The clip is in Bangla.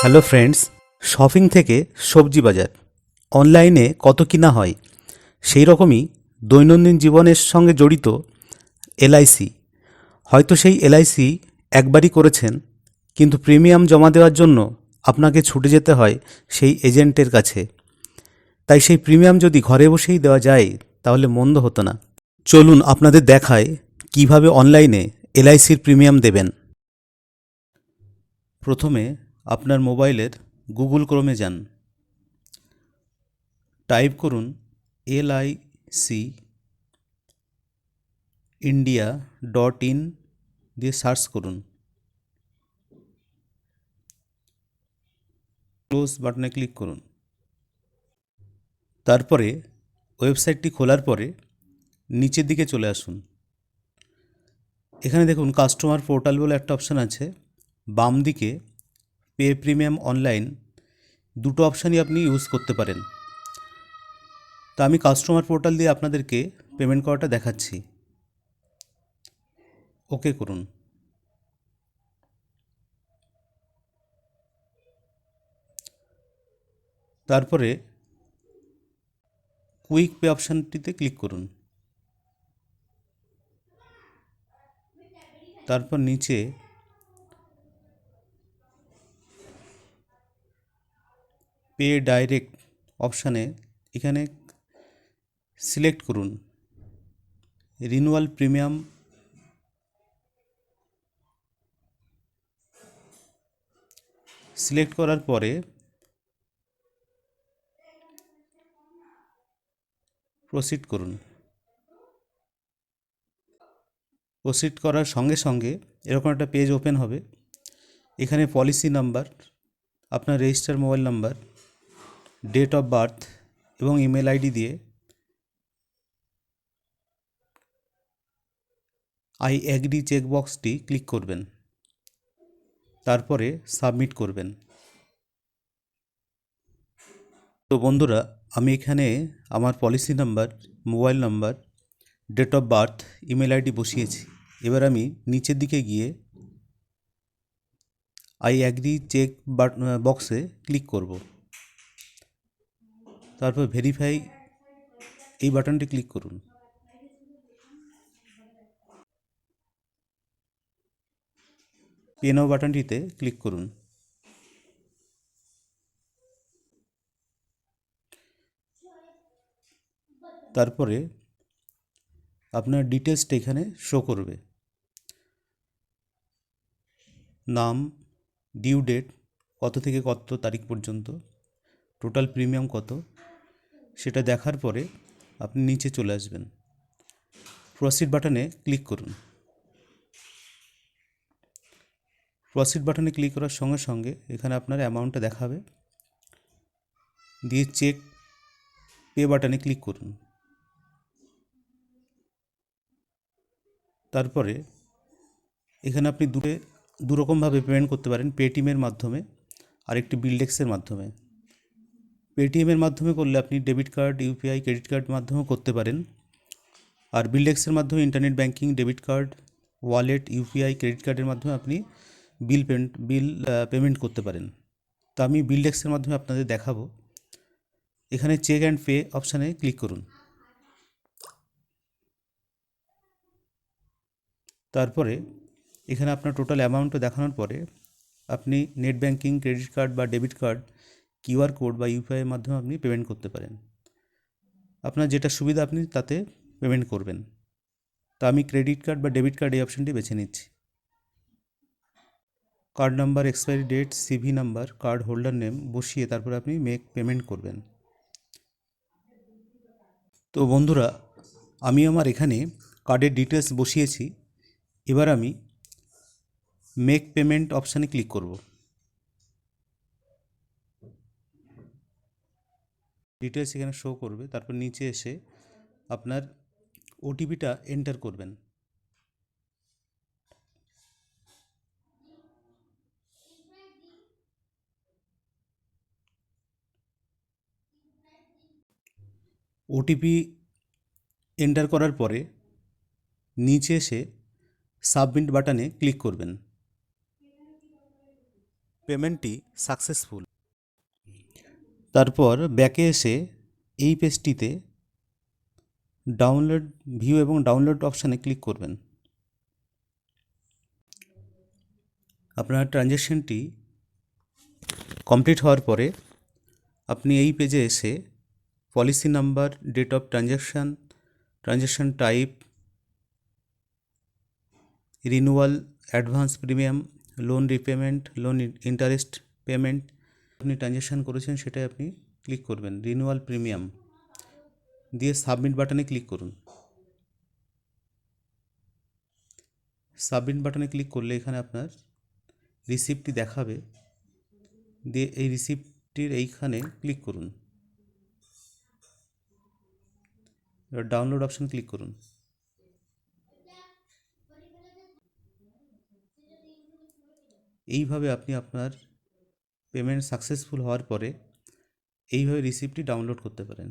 হ্যালো ফ্রেন্ডস, শপিং থেকে সবজি বাজার। অনলাইনে কত কিনা হয়, সেই রকমই দৈনন্দিন জীবনের সঙ্গে জড়িত এলআইসি হয়তো সেই এলআইসি একবারই করেছেন, কিন্তু প্রিমিয়াম জমা দেওয়ার জন্য আপনাকে ছুটে যেতে হয় সেই এজেন্টের কাছে। তাই সেই প্রিমিয়াম যদি ঘরে বসেই দেওয়া যায়, তাহলে মন্দ হতো না। চলুন আপনাদের দেখায় কীভাবে অনলাইনে এলআইসির প্রিমিয়াম দেবেন। প্রথমে আপনার মোবাইলের গুগল ক্রোমে যান। টাইপ করুন L I C India dot in দিয়ে সার্চ করুন। ক্লোজ বাটনে ক্লিক করুন। তারপরে ওয়েবসাইটটি খোলার পরে নিচের দিকে চলে আসুন। এখানে দেখুন কাস্টমার পোর্টাল বলে একটা অপশান আছে। বাম দিকে পে প্রিমিয়াম অনলাইন দুটো অপশানই আপনি ইউজ করতে পারেন। তা আমি কাস্টমার পোর্টাল দিয়ে আপনাদেরকে পেমেন্ট করাটা দেখাচ্ছি। ওকে করুন। তারপরে কুইক পে অপশানটিতে ক্লিক করুন। তারপর নিচে পে ডাইরেক্ট অপশানে এখানে সিলেক্ট করুন। রিনুয়াল প্রিমিয়াম সিলেক্ট করার পরে প্রসিড করুন। প্রসিড করার সঙ্গে সঙ্গে এরকম একটা পেজ ওপেন হবে। এখানে পলিসি নাম্বার, আপনার register mobile number date of birth এবং ইমেল আইডি দিয়ে আই অ্যাগ্রি চেকবক্সটি ক্লিক করবেন। তারপরে সাবমিট করবেন। তো বন্ধুরা, আমি এখানে আমার policy number mobile number date of birth email ID বসিয়েছি। এবার আমি নিচের দিকে গিয়ে আই অ্যাগ্রি চেক বক্সে ক্লিক করব। তারপর ভেরিফাই এই বাটনটি ক্লিক করুন। পেনাও বাটনটিতে ক্লিক করুন। তারপরে আপনার ডিটেলসটা এখানে শো করবে। নাম ডিউ ডেট কত থেকে কত তারিখ পর্যন্ত টোটাল প্রিমিয়াম কত? সেটা দেখার পরে আপনি নিচে চলে আসবেন। প্রসিড বাটনে ক্লিক করুন। প্রসিড বাটনে ক্লিক করার সঙ্গে সঙ্গে এখানে আপনার অ্যামাউন্টটা দেখাবে। দিয়ে চেক পে বাটনে ক্লিক করুন। তারপরে এখানে আপনি দূরে দুরকমভাবে পেমেন্ট করতে পারেন পেটিএমের মাধ্যমে আর একটি বিলডেক্সের মাধ্যমে। পেটিএমের মাধ্যমে করলে আপনি debit card UPI credit card মাধ্যমেও করতে পারেন। আর বিলডেক্সের মাধ্যমে internet banking debit card wallet UPI credit কার্ডের মাধ্যমে আপনি বিল পেমেন্ট বিল পেমেন্ট করতে পারেন। তো আমি বিলডেক্সের মাধ্যমে আপনাদের দেখাবো। এখানে চেক অ্যান্ড পে অপশানে ক্লিক করুন। তারপরে এখানে আপনার টোটাল অ্যামাউন্টটা দেখানোর পরে আপনি নেট ব্যাঙ্কিং ক্রেডিট কার্ড বা ডেবিট কার্ড কিউআর কোড বা ইউপিআইয়ের মাধ্যমে আপনি পেমেন্ট করতে পারেন। আপনার যেটা সুবিধা আপনি তাতে পেমেন্ট করবেন। তা আমি ক্রেডিট কার্ড বা ডেবিট কার্ড এই অপশানটি বেছে নিচ্ছি। Card number expiry date CVV number card holder name বসিয়ে তারপর আপনি মেক পেমেন্ট করবেন। তো বন্ধুরা, আমি আমার এখানে কার্ডের ডিটেলস বসিয়েছি। এবার আমি মেক পেমেন্ট অপশানে ক্লিক করব। ডিটেলস এখানে শো করবে, তারপর নিচে এসে আপনার ওটিপিটা এন্টার করবেন। ওটিপি এন্টার করার পরে নিচে এসে সাবমিট বাটনে ক্লিক করবেন। পেমেন্টটি সাকসেসফুল তারপর ব্যাকে এসে এই পেজটিতে ডাউনলোড ভিউ এবং ডাউনলোড অপশানে ক্লিক করবেন। আপনার ট্রানজ্যাকশানটি কমপ্লিট হওয়ার পরে আপনি এই পেজে এসে policy number date of transaction transaction type renewal advance premium loan repayment loan interest payment আপনি ট্রানজ্যাকশান করেছেন, সেটাই আপনি ক্লিক করবেন। রিনুয়াল প্রিমিয়াম দিয়ে সাবমিট বাটনে ক্লিক করুন। সাবমিট বাটনে ক্লিক করলে এখানে আপনার রিসিপ্টটি দেখাবে। দিয়ে এই রিসিপ্টটির এইখানে ক্লিক করুন। ডাউনলোড অপশন ক্লিক করুন। এইভাবে আপনি আপনার পেমেন্ট সাকসেসফুল হওয়ার পরে এইভাবে রিসিপ্টটি ডাউনলোড করতে পারেন।